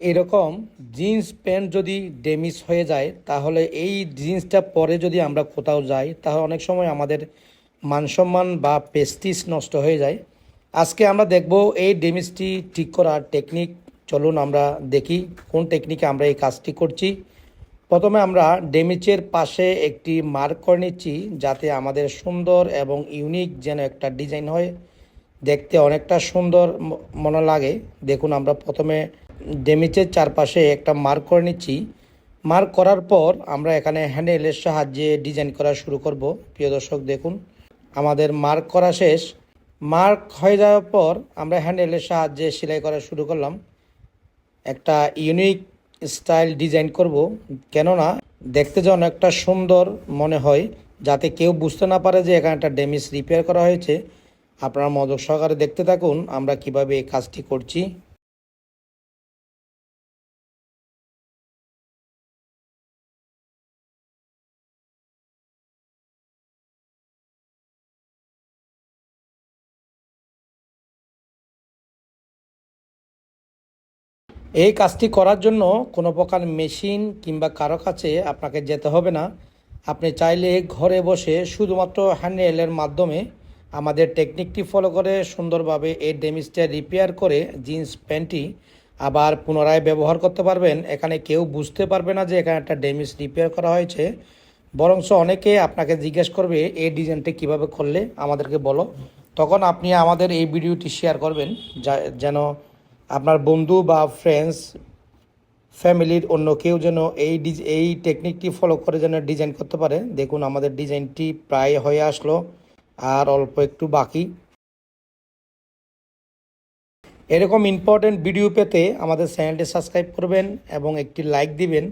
এরকম jeans pant যদি damage হয়ে যায়, তাহলে এই জিন্সটা পরে যদি আমরা কোথাও যাই, তাহলে অনেক সময় আমাদের মানসম্মান বা পেস্টিস নষ্ট হয়ে যায়। আজকে আমরা দেখব এই ড্যামেজটি ঠিক করার টেকনিক। চলুন আমরা দেখি কোন টেকনিকে আমরা এই কাজটি করছি। প্রথমে আমরা ড্যামেজের পাশে একটি মার্ক করে নিচ্ছি, যাতে আমাদের সুন্দর এবং ইউনিক যেন একটা ডিজাইন হয়। দেখতে অনেকটা সুন্দর মনে লাগে। দেখুন, আমরা প্রথমে ডেমিচের চারপাশে একটা মার্ক করে নিচ্ছি। মার্ক করার পর আমরা এখানে হ্যান্ডেলের সাহায্যে ডিজাইন করা শুরু করব। প্রিয় দর্শক, দেখুন, আমাদের মার্ক করা শেষ। মার্ক হয়ে যাওয়ার পর আমরা হ্যান্ডেলের সাহায্যে সেলাই করা শুরু করলাম। একটা ইউনিক স্টাইল ডিজাইন করব। কেননা, দেখতে যেন একটা সুন্দর মনে হয়, যাতে কেউ বুঝতে না পারে যে এখানে একটা ড্যামেজ রিপেয়ার করা হয়েছে। আপনারা মদক সহকারে দেখতে থাকুন, আমরা কীভাবে এই কাজটি করছি। এই কাজটি করার জন্য কোনো প্রকার মেশিন কিংবা কারও কাছে আপনাকে যেতে হবে না। আপনি চাইলে ঘরে বসে শুধুমাত্র হ্যান্ডেলের মাধ্যমে আমাদের টেকনিকটি ফলো করে সুন্দরভাবে এই ড্যামেজটা রিপেয়ার করে জিন্স প্যান্টটি আবার পুনরায় ব্যবহার করতে পারবেন। এখানে কেউ বুঝতে পারবে না যে এখানে একটা ড্যামেজ রিপেয়ার করা হয়েছে। বরঞ্চ অনেকে আপনাকে জিজ্ঞেস করবে, এই ডিজাইনটা কীভাবে করলে আমাদেরকে বলো? তখন আপনি আমাদের এই ভিডিওটি শেয়ার করবেন, যা যেন আপনার বন্ধু বা ফ্রেন্ডস ফ্যামিলির অন্য কেউ যেন এই ডিজ এই টেকনিকটি ফলো করে যেন ডিজাইন করতে পারে। দেখুন, আমাদের ডিজাইনটি প্রায় হয়ে আসলো, আর অল্প একটু বাকি। এরকম ইম্পর্টেন্ট ভিডিও পেতে আমাদের চ্যানেলটি সাবস্ক্রাইব করবেন এবং একটি লাইক দিবেন।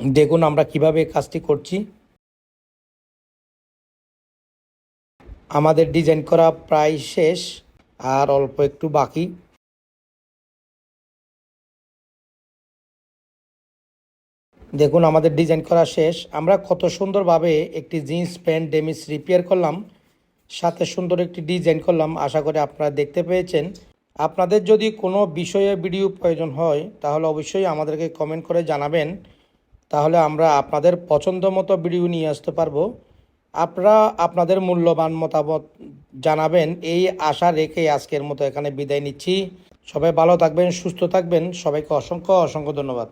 দেখুন আমরা কীভাবে কাজটি করছি। আমাদের ডিজাইন করা প্রায় শেষ, আর অল্প একটু বাকি। দেখুন, আমাদের ডিজাইন করা শেষ। আমরা কত সুন্দরভাবে একটি জিন্স প্যান্ট ডেমিস রিপেয়ার করলাম, সাথে সুন্দর একটি ডিজাইন করলাম। আশা করি আপনারা দেখতে পেয়েছেন। আপনাদের যদি কোনো বিষয়ে ভিডিও প্রয়োজন হয়, তাহলে অবশ্যই আমাদেরকে কমেন্ট করে জানাবেন। তাহলে আমরা আপনাদের পছন্দ মতো ভিডিও নিয়ে আসতে পারব। আপনারা আপনাদের মূল্যবান মতামত জানাবেন। এই আশা রেখে আজকের মতো এখানে বিদায় নিচ্ছি। সবাই ভালো থাকবেন, সুস্থ থাকবেন। সবাইকে অসংখ্য অসংখ্য ধন্যবাদ।